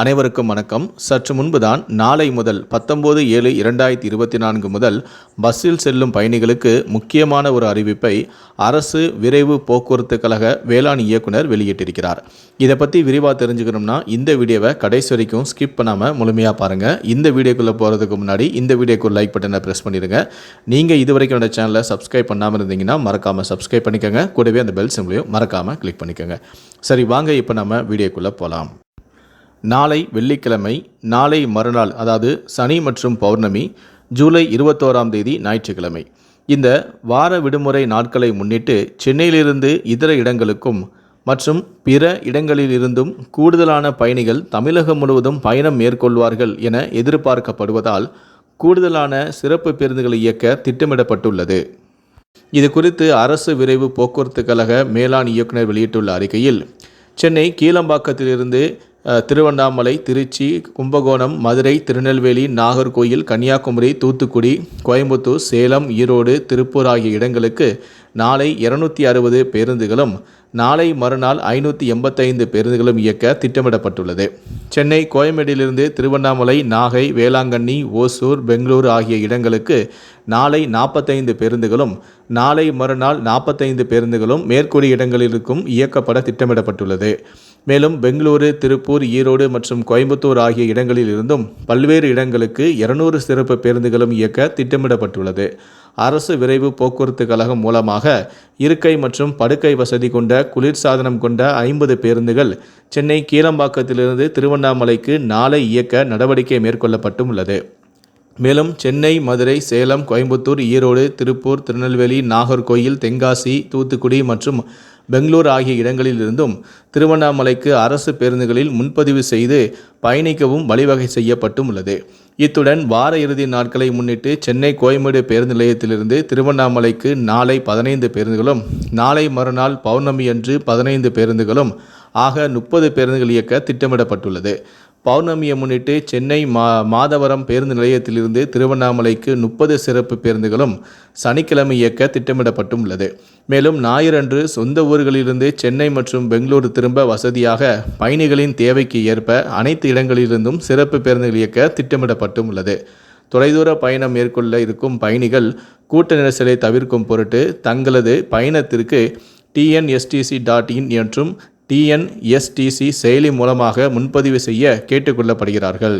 அனைவருக்கும் வணக்கம். சற்று முன்புதான் நாளை முதல் பத்தொம்போது ஏழு இரண்டாயிரத்தி இருபத்தி நான்கு முதல் பஸ்ஸில் செல்லும் பயணிகளுக்கு முக்கியமான ஒரு அறிவிப்பை அரசு விரைவு போக்குவரத்து கழக வேளாண் இயக்குனர் வெளியிட்டிருக்கிறார். இதை பற்றி விரிவாக தெரிஞ்சுக்கணும்னா இந்த வீடியோவை கடைசி வரைக்கும் ஸ்கிப் பண்ணாமல் முழுமையாக பாருங்கள் இந்த வீடியோக்குள்ளே போகிறதுக்கு முன்னாடி இந்த வீடியோக்கு லைக் பட்டனை ப்ரெஸ் பண்ணிடுங்க. நீங்கள் இது வரைக்கும் என்னோட சேனலை சப்ஸ்கிரைப் பண்ணாமல் இருந்தீங்கன்னா மறக்காமல் சப்ஸ்கிரைப் பண்ணிக்கோங்க. கூடவே அந்த பெல் சிம்லையும் மறக்காமல் கிளிக் பண்ணிக்கோங்க. சரி வாங்க இப்போ நம்ம வீடியோக்குள்ளே போகலாம் நாளை வெள்ளிக்கிழமை நாளை மறுநாள் அதாவது சனி மற்றும் பௌர்ணமி ஜூலை இருபத்தோராம் தேதி ஞாயிற்றுக்கிழமை. இந்த வார விடுமுறை நாட்களை முன்னிட்டு சென்னையிலிருந்து இதர இடங்களுக்கும் மற்றும் பிற இடங்களிலிருந்தும் கூடுதலான பயணிகள் தமிழகம் முழுவதும் பயணம் மேற்கொள்வார்கள் என எதிர்பார்க்கப்படுவதால் கூடுதலான சிறப்பு பேருந்துகளை இயக்க திட்டமிடப்பட்டுள்ளது. இது குறித்து அரசு விரைவு போக்குவரத்து கழக மேலாண் இயக்குனர் வெளியிட்டுள்ள அறிக்கையில் சென்னை கீழம்பாக்கத்திலிருந்து திருவண்ணாமலை திருச்சி கும்பகோணம் மதுரை திருநெல்வேலி நாகர்கோயில் கன்னியாகுமரி தூத்துக்குடி கோயம்புத்தூர் சேலம் ஈரோடு திருப்பூர் ஆகிய இடங்களுக்கு நாளை இருநூத்தி அறுபது பேருந்துகளும் நாளை மறுநாள் ஐநூற்றி எண்பத்தைந்து பேருந்துகளும் இயக்க திட்டமிடப்பட்டுள்ளது. சென்னை கோயம்பேடிலிருந்து திருவண்ணாமலை நாகை வேளாங்கண்ணி ஓசூர் பெங்களூரு ஆகிய இடங்களுக்கு நாளை நாற்பத்தைந்து பேருந்துகளும் நாளை மறுநாள் நாற்பத்தைந்து பேருந்துகளும் மேற்கூறிய இடங்களிலிருக்கும் இயக்கப்பட திட்டமிடப்பட்டுள்ளது. மேலும் பெங்களூரு திருப்பூர் ஈரோடு மற்றும் கோயம்புத்தூர் ஆகிய இடங்களில் இருந்தும் பல்வேறு இடங்களுக்கு இருநூறு சிறப்பு பேருந்துகளும் இயக்க திட்டமிடப்பட்டுள்ளது. அரசு விரைவு போக்குவரத்து கழகம் மூலமாக இருக்கை மற்றும் படுக்கை வசதி கொண்ட குளிர்சாதனம் கொண்ட ஐம்பது பேருந்துகள் சென்னை கீழம்பாக்கத்திலிருந்து திருவண்ணாமலைக்கு நாளை இயக்க நடவடிக்கை மேற்கொள்ளப்பட்டும் உள்ளது. மேலும் சென்னை மதுரை சேலம் கோயம்புத்தூர் ஈரோடு திருப்பூர் திருநெல்வேலி நாகர்கோயில் தென்காசி தூத்துக்குடி மற்றும் பெங்களூர் ஆகிய இடங்களிலிருந்தும் திருவண்ணாமலைக்கு அரசு பேருந்துகளில் முன்பதிவு செய்து பயணிக்கவும் வழிவகை செய்யப்பட்டும் உள்ளது. இத்துடன் வார இறுதி நாட்களை முன்னிட்டு சென்னை கோயம்பேடு பேருந்து நிலையத்திலிருந்து திருவண்ணாமலைக்கு நாளை பதினைந்து பேருந்துகளும் நாளை மறுநாள் பௌர்ணமி அன்று பதினைந்து பேருந்துகளும் ஆக முப்பது பேருந்துகள் இயக்க திட்டமிடப்பட்டுள்ளது. பௌர்ணமியை முன்னிட்டு சென்னை மா மாதவரம் பேருந்து நிலையத்திலிருந்து திருவண்ணாமலைக்கு முப்பது சிறப்பு பேருந்துகளும் சனிக்கிழமை இயக்க திட்டமிடப்பட்டும் உள்ளது. மேலும் ஞாயிறன்று சொந்த ஊர்களிலிருந்து சென்னை மற்றும் பெங்களூரு திரும்ப வசதியாக பயணிகளின் தேவைக்கு ஏற்ப அனைத்து இடங்களிலிருந்தும் சிறப்பு பேருந்துகள் இயக்க திட்டமிடப்பட்டும் உள்ளது. தொலைதூர பயணம் மேற்கொள்ள இருக்கும் பயணிகள் கூட்ட நெரிசலை தவிர்க்கும் பொருட்டு தங்களது பயணத்திற்கு டிஎன்எஸ்டிசி டாட் இன் என்றும் டிஎன்எஸ்டிசி செயலி மூலமாக முன்பதிவு செய்ய கேட்டுக்கொள்ளப்படுகிறார்கள்